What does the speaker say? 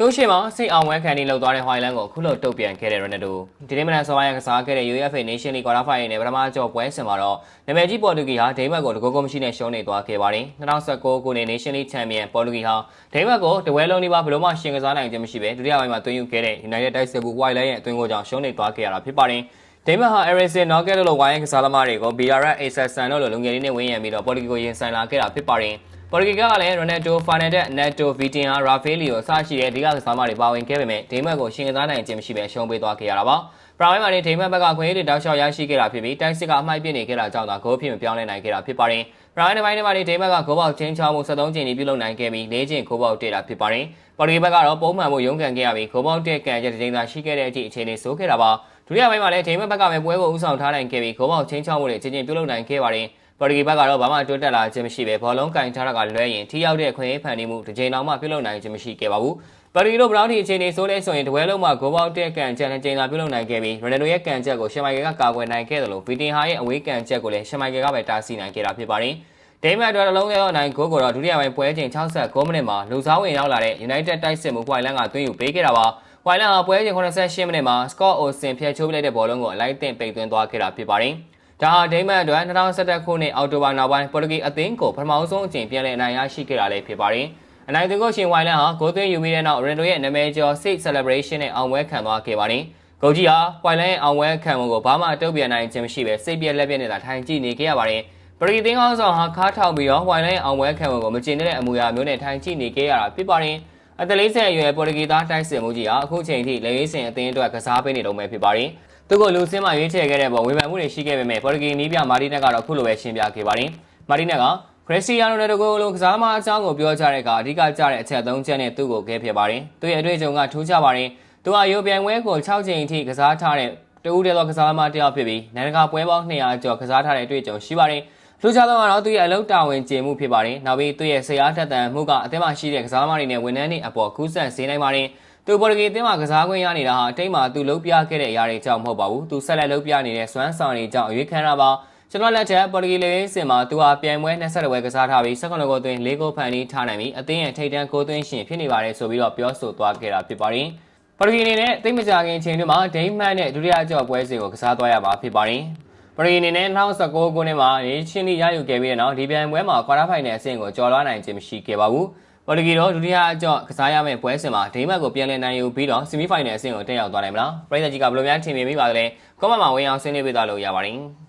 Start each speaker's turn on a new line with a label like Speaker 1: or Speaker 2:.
Speaker 1: သူရှိမှာစိတ်အောင်ဝဲခံနေလောက်သွားတဲ့ဟွိုင်လန်ကိုအခုလိုတုတ်ပြန်ခဲ့တဲ့ရိုနယ်ဒိုဒီနေ့မနက်စောပိုင်းကစားခဲ့တဲ့ UEFA Nation League Quarter Final နဲ့ပထမကြောပွဲစဉ်မှာတော့နာမည်ကြီးပေါ်တူဂီဟာဒိန်းမတ်ကိုတကောကောမရှိနဲ့ရှုံးနေသွားခဲ့ပါတယ်2019ခုနှစ် Nation League Champion ပေါ်တူဂီဟာဒိန်းမတ်ကိုတဝဲလုံးဒီပါဘလို့မှရှင်ကစားနိုင်ခြင်းမရှိပဲဒုတိယပိုင်းမှာသွင်းယူခဲ့တဲ့ United တိုက်စစ်ဘူးဟွိုင်လန်ရဲ့အသွင်းကိုကြောင့်ရှုံးနေသွားခဲ့ရတာဖြစ်ပါတယ်ဒိမန်ဟာ Eriksen Knocket လို့လို့ဝိုင်းကစားသမားတွေကို BRF Acerson တို့လိုလူငယ်လေးနဲ့ဝင်းရံပြီးတော့ပေါ်တူဂီကိုရင်ဆိုင်လာခဲ့တာဖြစ်ပါတယ်။ ပေါ်တူဂီကလည်း Ronaldo, Fernandes, Neto, Vitinha, Rafaelio အစရှိတဲ့ဒီကကစားသမားတွေပါဝင်ခဲ့ပေမဲ့ဒိမန်ကိုရှင်ကစားနိုင်ခြင်းမရှိဘဲရှုံးပေးသွားခဲ့ရတာပါ။ပရာဝိုင်းမှာနေဒိမန်ဘက်ကခွင့်ရတဲ့တောက်လျှောက်ရရှိခဲ့တာဖြစ်ပြီးတိုက်စစ်ကအမှိုက်ပြစ်နေခဲ့တာကြောင့်သာဂိုးဖြစ်မပြောင်းလဲနိုင်ခဲ့တာဖြစ်ပါတယ်။ပရာဝိုင်းတစ်ပိုင်းတစ်ပိုင်းနေဒိမန်ကဂိုးပေါက်ချင်းချောင်းမှု73ကျင်းပြီးပြုလုပ်နိုင်ခဲ့ပြီး၄ကျင်းဂိုးပေါက်တက်တာဖြစ်ပါတယ်။ပေါ်တူဂီဘက်ကတော့ပုံမှန်မှုရုန်းကန်ခဲ့ရပြီးဂိုးပေါက်တက်ကန်ချက်တစ်ချိန်သာရှိခဲ့တဲ့အထိအခြေအနေဆိုးခဲ့တာပါ။ဒုတိယပိုင်းမှာလည်းဒိမန်ဘက်ကပဲပွဲကိုဦးဆောင်ထားနိုင်ခဲ့ပြီးဂိုးပေါက်ချင်းချောင်းမှုတွေချင်းချင်းပြုလုပ်နိုင်ခဲ့ပါတယ်။ ပေါ်တူဂီဘက်ကတော့ဘာမှတိုးတက်လာခြင်းမရှိပဲဘောလုံးကင်ထားတာကလွဲရင်ထိရောက်တဲ့ခွင့်ရေးဖန်တီးမှုတစ်ချိန်တောင်မှပြုလုပ်နိုင်ခြင်းမရှိခဲ့ပါဘူး။ပေါ်တူဂီတို့ဘရောင်းတီအခြေအနေဆိုးလဲဆိုရင်တပွဲလုံးမှာဂိုးပေါက်တက်ကန်ချက်တစ်ချိန်သာပြုလုပ်နိုင်ခဲ့ပြီးရိုနယ်ဒိုရဲ့ကန်ချက်ကိုရှမိုင်ကယ်ကကာကွယ်နိုင်ခဲ့တယ်လို့ဗီတင်ဟာရဲ့အဝေးကန်ချက်ကိုလည်းရှမိုင်ကယ်ကပဲတားဆီးနိုင်ခဲ့တာဖြစ်ပါတယ်။ဒိမတ်အတွက်အလုံးရောနိုင်ဂိုးကိုတော့ဒုတိယပိုင်းပွဲချိန်69မိနစ်မှာလူစားဝင်ရောက်လာတဲ့ United တိုက်စစ်မှုဟွိုင်လန်ကသွင်းယူပေးခဲ့တာပါ။ဟွိုင်လန်ကပွဲချိန်88မိနစ်မှာ Scott Olsen ဖျက်ချိုးပလိုက်တဲ့ဘောလုံးကိုအလိုက်တင်ပိတ်သွင်းသွားခဲ့တာဖြစ်ပါတယ်။ ဒါဟာဒိမတ်အတွက်2011ခုနှစ်အောက်တိုဘာနောက်ပိုင်းပေါ်တူဂီအသင်းကိုပထမဆုံးအကြိမ်ပြန်လည်အနိုင်ရရှိခဲ့တာလည်းဖြစ်ပါတယ်။အနိုင်သွင်းကိုရှင်ဟွိုင်လန်ဟာဂိုးသွင်းယူပြီးတဲ့နောက်ရင်ဒိုရဲ့နာမည်ကျော် Six Celebration နဲ့အောင်ပွဲခံသွားခဲ့ပါတယ်။ဂိုကြီးဟာဟွိုင်လန်ရဲ့အောင်ပွဲခံမှုကိုဘာမှတုံ့ပြန်နိုင်ခြင်းမရှိဘဲစိတ်ပြက်လက်ပြက်နေတာထိုင်ကြည့်နေခဲ့ရပါတယ်။ပရိသင်းကောင်းဆောင်ဟာခါထောက်ပြီးတော့ဟွိုင်လိုင်းအောင်ပွဲခံဝင်ကိုမကျင်တဲ့အမူအရာမျိုးနဲ့ထိုင်ကြည့်နေခဲ့ရတာဖြစ်ပါတယ်။ အသက်40အရွယ်ပေါ်တူဂီသားတိုက်စစ်မှုကြီးဟာအခုချိန်ထိလေရေးစင်အသင်းအတွက်ကစားပေးနေတော့မယ်ဖြစ်ပါတယ်။သူကလူစင်းမှရွေးချယ်ခဲ့တဲ့ပုံဝေဖန်မှုတွေရှိခဲ့ပေမဲ့ပေါ်တူဂီနီးပြမာတီနက်ကတော့အခုလိုပဲရှင်းပြခဲ့ပါတယ်။မာတီနက်ကခရစ္စတီယာနိုနယ်ဒိုကိုလိုကစားသမားအကြောင်းကိုပြောကြတဲ့အခါအဓိကကျတဲ့အချက်၃ချက်နဲ့သူ့ကိုကဲဖြစ်ပါတယ်။သူ့ရဲ့အတွေ့အကြုံကထူးခြားပါတယ်။သူဟာရိုပြိုင်ပွဲကို6ချိန်အထိကစားထားတဲ့တူးတဲ့သောကစားသမားတစ်ယောက်ဖြစ်ပြီးနိုင်ငံတကာပွဲပေါင်း200ကျော်ကစားထားတဲ့အတွေ့အကြုံရှိပါတယ်။ လူချသောကတော့သူရဲ့အလုပ်တာဝန်ကျေမှုဖြစ်ပါတယ်။နောက်ပြီးသူရဲ့ဆရာတက်တန်မှုကအသင်းမှာရှိတဲ့ကစားသမားတွေနဲ့ဝန်ထမ်းတွေအပေါ်ကူးစက်စေနိုင်ပါတယ်။သူပေါ်တူဂီအသင်းမှာကစားခွင့်ရနေတာဟာအတိတ်မှာသူလုပ်ပြခဲ့တဲ့အရာတွေကြောင့်မဟုတ်ပါဘူး။သူဆက်လက်လုပ်ပြနေတဲ့စွမ်းဆောင်တွေကြောင့်အရွေးခံတာပါ။ကျွန်တော်လက်ထက်ပေါ်တူဂီလေရေးစင်မှာသူဟာပြိုင်ပွဲ22ပွဲကစားထားပြီး19ဂိုးသွင်း4ဂိုးဖန်တီးထားနိုင်ပြီးအသင်းရဲ့ထိပ်တန်းဂိုးသွင်းရှင်ဖြစ်နေပါတယ်ဆိုပြီးတော့ပြောဆိုသွားခဲ့တာဖြစ်ပါတယ်။ပေါ်တူဂီအနေနဲ့တိတ်မကြခင်အချိန်တွေမှာဒိန်းမတ်နဲ့ဒုတိယကြော့ပွဲစဉ်ကိုကစားသွားရမှာဖြစ်ပါတယ်။ ပရီအနေနဲ့2019ခုနှစ်မှာနေချင်းလီရယူခဲ့ပြီးတဲ့နောက်ဒီပြိုင်ပွဲမှာကွာတာဖိုင်နယ်အဆင့်ကိုကျော်လွှားနိုင်ခြင်းမရှိခဲ့ပါဘူး။ပေါ်တူဂီတော့ဒုတိယအကြော့ကစားရမယ့်ပွဲစဉ်မှာဒိန်းမတ်ကိုပြန်လည်နိုင်ယူပြီးတော့ဆီမီဖိုင်နယ်အဆင့်ကိုတက်ရောက်သွားနိုင်မလား။ပရိသတ်ကြီးကဘယ်လိုများထင်မြင်မိပါသလဲ။ကွန်မန့်မှာဝင်အောင်ဆွေးနွေးပေးသွားလို့ရပါတယ်။